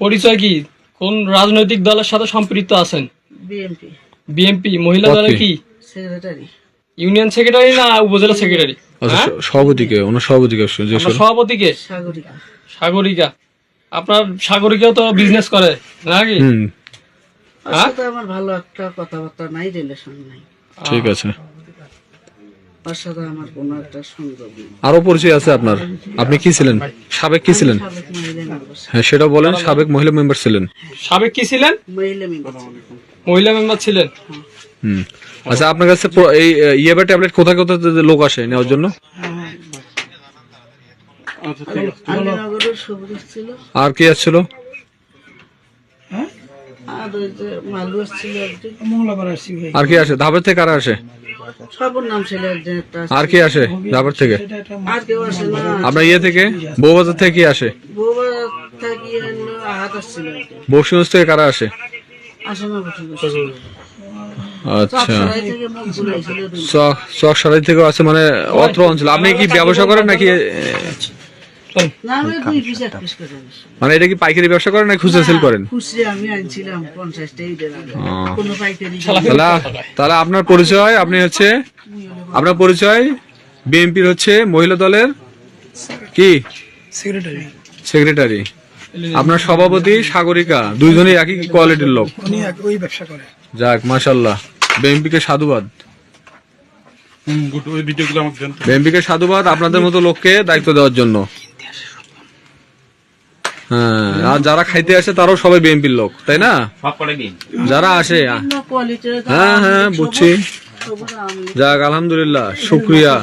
পরিচয় কি? কোন রাজনৈতিক দলের সাথে সম্পৃক্ত আছেন? বিএমপি বিএনপি। মহিলা দলের কি? সেক্রেটারি। ইউনিয়ন সেক্রেটারি না উপজেলা সেক্রেটারি? আচ্ছা হ্যাঁ? সভাপতিকে ওনার সভাপতিকে। সভাপতিকে? সাগরিকা। সাগরিকা। আপনার সাগরিকাও তো বিজনেস করে নাকি? হ্যাঁ? আমার ভালো একটা কথাবার্তা নাই রিলেশন নাই। ঠিক আছে। ওর সাথে আমার কোনো একটা সংযোগ নেই। আরও পরিচয় আছে আপনার? আপনি কি ছিলেন? সাবেক কি ছিলেন? সাবেক মহিলা মেম্বার হ্যাঁ সেটা বলেন সাবেক মহিলা মেম্বার ছিলেন। সাবেক কি ছিলেন? মহিলা মেম্বার মহিলা মেম্বার ছিলেন? হুম। আচ্ছা আপনার কাছে এই ইয়েবা ট্যাবলেট কোথায় কোথায় থেকে লোক আসে নেওয়ার জন্য? আলীনগরের সবুজ ছিল। আর কি আসছিল? আর ওই যে মালু আসছিল একদিন আর কি আসে? ধাপের থেকে কারা আসে? আর কি আসে? থেকে? আপনার ইয়ে থেকে? বউবাজার থেকে কি আসে? থাকি বক্সিগঞ্জ কারা আসে? আচ্ছা। চক থেকেও থেকে আছে মানে অত্র অঞ্চল। আপনি কি ব্যবসা করেন নাকি মানে এটা কি পাইকারি ব্যবসা করেন নাকি খুচরা সেল করেন তাহলে তাহলে আপনার পরিচয় আপনি হচ্ছে আপনার পরিচয় বিএনপির হচ্ছে মহিলা দলের কি? সেক্রেটারি সেক্রেটারি আপনার সভাপতি সাগরিকা দুইজনই একই কোয়ালিটির লোক। ওই ব্যবসা করে। যাক মাশাল্লাহ বিএনপিকে সাধুবাদ। হুম গুড ওই ভিডিওগুলো আমাকে দেন। বিএনপিকে সাধুবাদ আপনাদের মতো লোককে দায়িত্ব দেওয়ার জন্য। হ্যাঁ আর যারা খাইতে আসে তারাও সবাই বিএনপির লোক তাই না যারা আসে হ্যাঁ হ্যাঁ বুঝছি যাক আলহামদুলিল্লাহ শুক্রিয়া